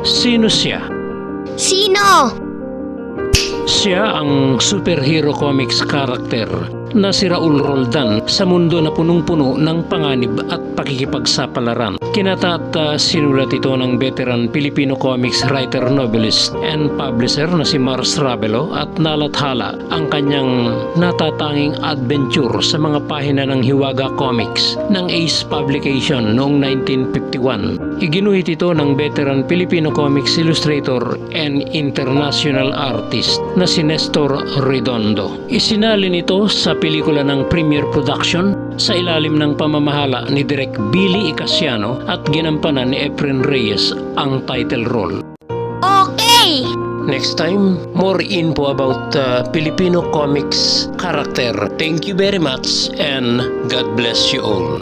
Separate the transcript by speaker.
Speaker 1: Sino siya?
Speaker 2: Sino?
Speaker 1: Siya ang superhero comics character na si Raul Roldan sa mundo na punong-puno ng panganib at pakikipagsapalaran. Kinata at sinulat ito ng veteran Filipino comics writer, novelist, and publisher na si Mars Ravelo at nalathala ang kanyang natatanging adventure sa mga pahina ng Hiwaga Comics ng Ace Publication noong 1951. Iginuhit ito ng veteran Filipino comics illustrator and international artist na si Nestor Redondo. Isinalin ito sa pelikula ng Premiere Production sa ilalim ng pamamahala ni Direk Billy Icasiano at ginampanan ni Efren Reyes ang title role.
Speaker 2: Okay!
Speaker 1: Next time, more info about uh, Filipino comics character. Thank you very much and God bless you all.